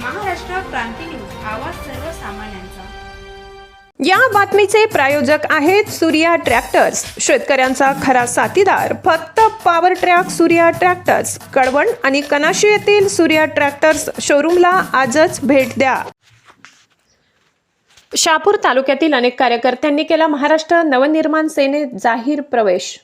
Maharashtra Kranti news आवाज सर्वसामान्यांचा. या बातमीचे प्रायोजक आहेत सूर्या ट्रॅक्टर्स. शेतकऱ्यांचा खरा साथीदार फक्त power track Surya tractors. Kalwan आणि कनाशी येथील सूर्या ट्रॅक्टर्स शोरूमला आजच भेट द्या. शहापूर तालुक्यातील अनेक कार्यकर्त्यांनी केला महाराष्ट्र नवनिर्माण सेनेत जाहीर प्रवेश.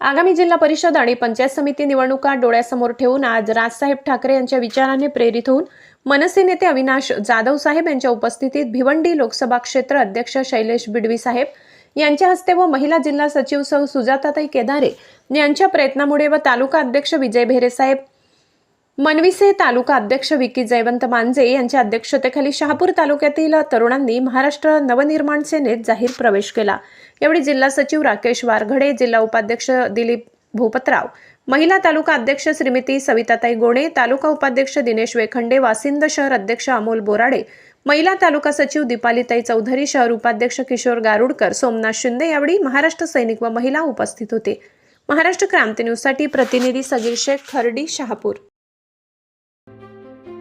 आगामी जिल्हा परिषद आणि पंचायत समिती निवडणुका डोळ्यासमोर ठेवून आज राजसाहेब ठाकरे यांच्या विचाराने प्रेरित होऊन मनसे नेते अविनाश जाधव साहेब यांच्या उपस्थितीत भिवंडी लोकसभा क्षेत्र अध्यक्ष शैलेश बिडवी साहेब यांच्या हस्ते व महिला जिल्हा सचिव सौ सुजाताताई केदारे यांच्या प्रयत्नामुळे व तालुका अध्यक्ष विजय भेरे साहेब मनविसे तालुका अध्यक्ष विकी जयवंत मांजे यांच्या अध्यक्षतेखाली शहापूर तालुक्यातील तरुणांनी महाराष्ट्र नवनिर्माण सेनेत जाहीर प्रवेश केला. यावेळी जिल्हा सचिव राकेश वारघडे जिल्हा उपाध्यक्ष दिलीप भूपतराव महिला तालुका अध्यक्ष श्रीमती सविताताई गोणे तालुका उपाध्यक्ष दिनेश वेखंडे वासिंद शहर अध्यक्ष अमोल बोराडे महिला तालुका सचिव दीपालीताई चौधरी शहर उपाध्यक्ष किशोर गारुडकर सोमनाथ शिंदे यावेळी महाराष्ट्र सैनिक व महिला उपस्थित होते. महाराष्ट्र क्रांती न्यूजसाठी प्रतिनिधी सगीर शेख खर्डी शहापूर.